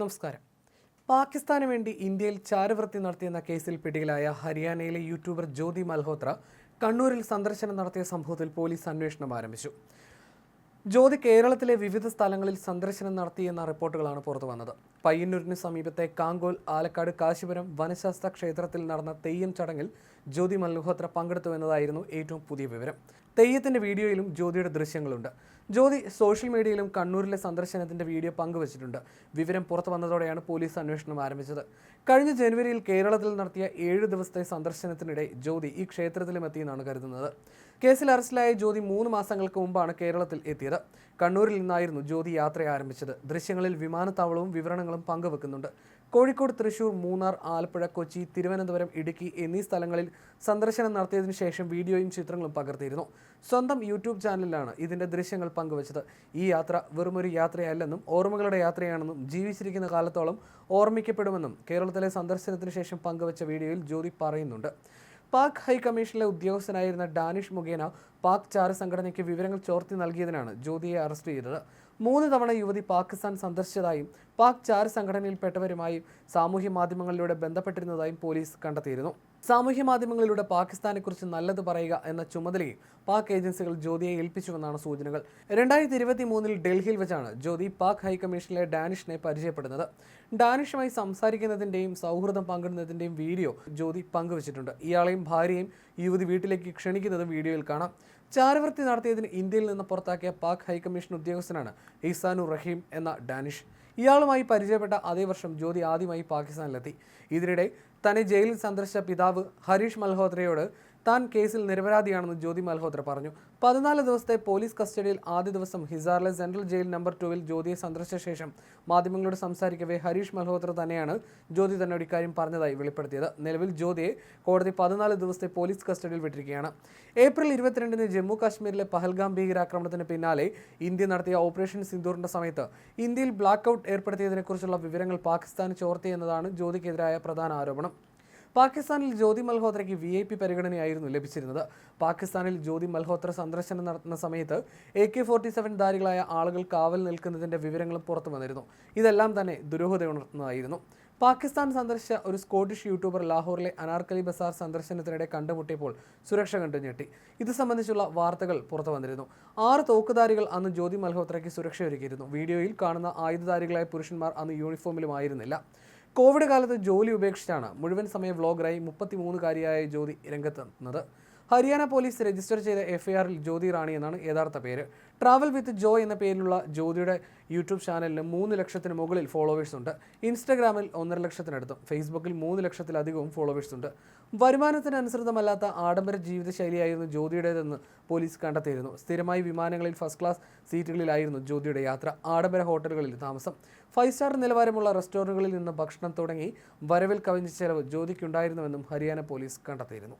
നമസ്കാരം. പാകിസ്ഥാന് വേണ്ടി ഇന്ത്യയിൽ ചാരവൃത്തി നടത്തിയെന്ന കേസിൽ പിടിയിലായ ഹരിയാനയിലെ യൂട്യൂബർ ജ്യോതി മൽഹോത്ര കണ്ണൂരിൽ സന്ദർശനം നടത്തിയ സംഭവത്തിൽ പോലീസ് അന്വേഷണം ആരംഭിച്ചു. ജ്യോതി കേരളത്തിലെ വിവിധ സ്ഥലങ്ങളിൽ സന്ദർശനം നടത്തിയെന്ന റിപ്പോർട്ടുകളാണ് പുറത്തു വന്നത്. പയ്യന്നൂരിന് സമീപത്തെ കാങ്കോൽ ആലക്കാട് കാശിപുരം വനശാസ്ത്ര ക്ഷേത്രത്തിൽ നടന്ന തെയ്യം ചടങ്ങിൽ ജ്യോതി മൽഹോത്ര പങ്കെടുത്തു എന്നതായിരുന്നു ഏറ്റവും പുതിയ വിവരം. തെയ്യത്തിന്റെ വീഡിയോയിലും ജ്യോതിയുടെ ദൃശ്യങ്ങളുണ്ട്. ജ്യോതി സോഷ്യൽ മീഡിയയിലും കണ്ണൂരിലെ സന്ദർശനത്തിന്റെ വീഡിയോ പങ്കുവച്ചിട്ടുണ്ട്. വിവരം പുറത്തു വന്നതോടെയാണ് പോലീസ് അന്വേഷണം ആരംഭിച്ചത്. കഴിഞ്ഞ ജനുവരിയിൽ കേരളത്തിൽ നടത്തിയ ഏഴ് ദിവസത്തെ സന്ദർശനത്തിനിടെ ജ്യോതി ഈ ക്ഷേത്രത്തിലും എത്തിയെന്നാണ് കരുതുന്നത്. കേസിൽ അറസ്റ്റിലായ ജ്യോതി മൂന്ന് മാസങ്ങൾക്ക് മുമ്പാണ് കേരളത്തിൽ എത്തിയത്. കണ്ണൂരിൽ നിന്നായിരുന്നു ജ്യോതി യാത്ര ആരംഭിച്ചത്. ദൃശ്യങ്ങളിൽ വിമാനത്താവളവും വിവരണങ്ങളും പങ്കുവെക്കുന്നുണ്ട്. കോഴിക്കോട് തൃശൂർ മൂന്നാർ ആലപ്പുഴ കൊച്ചി തിരുവനന്തപുരം ഇടുക്കി എന്നീ സ്ഥലങ്ങളിൽ സന്ദർശനം നടത്തിയതിനു ശേഷം വീഡിയോയും ചിത്രങ്ങളും പകർത്തിയിരുന്നു. സ്വന്തം യൂട്യൂബ് ചാനലിലാണ് ഇതിന്റെ ദൃശ്യങ്ങൾ പങ്കുവച്ചത്. ഈ യാത്ര വെറുമൊരു യാത്രയല്ലെന്നും ഓർമ്മകളുടെ യാത്രയാണെന്നും ജീവിച്ചിരിക്കുന്ന കാലത്തോളം ഓർമ്മിക്കപ്പെടുമെന്നും കേരളത്തിലെ സന്ദർശനത്തിന് ശേഷം പങ്കുവച്ച വീഡിയോയിൽ ജ്യോതി പറയുന്നുണ്ട്. പാക് ഹൈക്കമ്മീഷനിലെ ഉദ്യോഗസ്ഥനായിരുന്ന ഡാനിഷ് മുഖേന പാക് ചാര സംഘടനയ്ക്ക് വിവരങ്ങൾ ചോർത്തി നൽകിയതിനാണ് ജ്യോതിയെ അറസ്റ്റ് ചെയ്തത്. മൂന്ന് തവണ യുവതി പാകിസ്ഥാൻ സന്ദർശിച്ചതായും പാക് ചാര സംഘടനയിൽപ്പെട്ടവരുമായി സാമൂഹ്യ മാധ്യമങ്ങളിലൂടെ ബന്ധപ്പെട്ടിരുന്നതായും പോലീസ് കണ്ടെത്തിയിരുന്നു. സാമൂഹ്യ മാധ്യമങ്ങളിലൂടെ പാകിസ്ഥാനെക്കുറിച്ച് നല്ലത് പറയുക എന്ന ചുമതലയും പാക് ഏജൻസികൾ ജ്യോതിയെ ഏൽപ്പിച്ചുവെന്നാണ് സൂചനകൾ. രണ്ടായിരത്തി ഇരുപത്തി മൂന്നിൽ ഡൽഹിയിൽ വെച്ചാണ് ജ്യോതി പാക് ഹൈക്കമ്മീഷനിലെ ഡാനിഷിനെ പരിചയപ്പെടുന്നത്. ഡാനിഷുമായി സംസാരിക്കുന്നതിന്റെയും സൗഹൃദം പങ്കിടുന്നതിന്റെയും വീഡിയോ ജ്യോതി പങ്കുവച്ചിട്ടുണ്ട്. ഇയാളെയും ഭാര്യയും യുവതി വീട്ടിലേക്ക് ക്ഷണിക്കുന്നതും വീഡിയോയിൽ കാണാം. ചാരവൃത്തി നടത്തിയതിന് ഇന്ത്യയിൽ നിന്ന് പുറത്താക്കിയ പാക് ഹൈക്കമ്മീഷൻ ഉദ്യോഗസ്ഥനാണ് ഇസാനു റഹീം എന്ന ഡാനിഷ്. ഇയാളുമായി പരിചയപ്പെട്ട അതേ വർഷം ജ്യോതി ആദ്യമായി പാകിസ്ഥാനിലെത്തി. ഇതിനിടെ തന്നെ ജയിലിൽ സന്ദർശിച്ച പിതാവ് ഹരീഷ് മൽഹോത്രയോട് താൻ കേസിൽ നിരപരാധിയാണെന്ന് ജ്യോതി മൽഹോത്ര പറഞ്ഞു. പതിനാല് ദിവസത്തെ പോലീസ് കസ്റ്റഡിയിൽ ആദ്യ ദിവസം ഹിസാറിലെ സെൻട്രൽ ജയിൽ നമ്പർ ടുവിൽ ജ്യോതിയെ സന്ദർശിച്ച ശേഷം മാധ്യമങ്ങളോട് സംസാരിക്കവേ ഹരീഷ് മൽഹോത്ര തന്നെയാണ് ജ്യോതി തന്നോട് കാര്യം പറഞ്ഞതായി വെളിപ്പെടുത്തിയത്. നിലവിൽ ജ്യോതിയെ കോടതി പതിനാല് ദിവസത്തെ പോലീസ് കസ്റ്റഡിയിൽ വിട്ടിരിക്കുകയാണ്. ഏപ്രിൽ ഇരുപത്തിരണ്ടിന് ജമ്മു കാശ്മീരിലെ പഹൽഗാം ഭീകരാക്രമണത്തിന് പിന്നാലെ ഇന്ത്യ നടത്തിയ ഓപ്പറേഷൻ സിന്ദൂറിന്റെ സമയത്ത് ഇന്ത്യയിൽ ബ്ലാക്ക് ഔട്ട് ഏർപ്പെടുത്തിയതിനെക്കുറിച്ചുള്ള വിവരങ്ങൾ പാകിസ്ഥാൻ ചോർത്തിയെന്നതാണ് ജ്യോതിക്കെതിരായ പ്രധാന ആരോപണം. പാകിസ്ഥാനിൽ ജ്യോതി മൽഹോത്രയ്ക്ക് വി ഐ പി പരിഗണനയായിരുന്നു ലഭിച്ചിരുന്നത്. പാകിസ്ഥാനിൽ ജ്യോതി മൽഹോത്ര സന്ദർശനം നടത്തുന്ന സമയത്ത് എ കെ ഫോർട്ടി സെവൻ ധാരികളായ ആളുകൾ കാവൽ നിൽക്കുന്നതിന്റെ വിവരങ്ങളും പുറത്തു വന്നിരുന്നു. ഇതെല്ലാം തന്നെ ദുരൂഹതയുണർത്തുന്നതായിരുന്നു പാകിസ്ഥാൻ സന്ദർശിച്ച ഒരു സ്കോട്ടിഷ് യൂട്യൂബർ ലാഹോറിലെ അനാർക്കലി ബസാർ സന്ദർശനത്തിനിടെ കണ്ടുമുട്ടിയപ്പോൾ സുരക്ഷ കണ്ടു ഞെട്ടി ഇത് സംബന്ധിച്ചുള്ള വാർത്തകൾ പുറത്തു വന്നിരുന്നു. ആറ് തോക്കുധാരികൾ അന്ന് ജ്യോതി മൽഹോത്രയ്ക്ക് സുരക്ഷ ഒരുക്കിയിരുന്നു വീഡിയോയിൽ കാണുന്ന ആയുധധാരികളായ പുരുഷന്മാർ അന്ന് യൂണിഫോമിലുമായിരുന്നില്ല. കോവിഡ് കാലത്ത് ജോലി ഉപേക്ഷിച്ചാണ് മുഴുവൻ സമയ വ്ലോഗറായി മുപ്പത്തിമൂന്നുകാരിയായ ജ്യോതി രംഗത്തെത്തുന്നത്. ഹരിയാന പോലീസ് രജിസ്റ്റർ ചെയ്ത എഫ്ഐആറിൽ ജ്യോതി റാണി എന്നാണ് യഥാർത്ഥ പേര്. ട്രാവൽ വിത്ത് ജോ എന്ന പേരിലുള്ള ജ്യോതിയുടെ യൂട്യൂബ് ചാനലിന് മൂന്ന് ലക്ഷത്തിന് മുകളിൽ ഫോളോവേഴ്സ് ഉണ്ട്. ഇൻസ്റ്റഗ്രാമിൽ ഒന്നര ലക്ഷത്തിനടുത്തും ഫേസ്ബുക്കിൽ മൂന്ന് ലക്ഷത്തിലധികവും ഫോളോവേഴ്സ് ഉണ്ട്. വരുമാനത്തിനനുസൃതമല്ലാത്ത ആഡംബര ജീവിതശൈലിയായിരുന്നു ജ്യോതിയുടേതെന്ന് പോലീസ് കണ്ടെത്തിയിരുന്നു. സ്ഥിരമായി വിമാനങ്ങളിൽ ഫസ്റ്റ് ക്ലാസ് സീറ്റുകളിലായിരുന്നു ജ്യോതിയുടെ യാത്ര. ആഡംബര ഹോട്ടലുകളിൽ താമസം. ഫൈവ് സ്റ്റാർ നിലവാരമുള്ള റെസ്റ്റോറന്റുകളിൽ നിന്ന് ഭക്ഷണം തുടങ്ങി വരവിൽ കവിഞ്ഞ ചെലവ് ജ്യോതിക്കുണ്ടായിരുന്നുവെന്നും ഹരിയാന പോലീസ് കണ്ടെത്തിയിരുന്നു.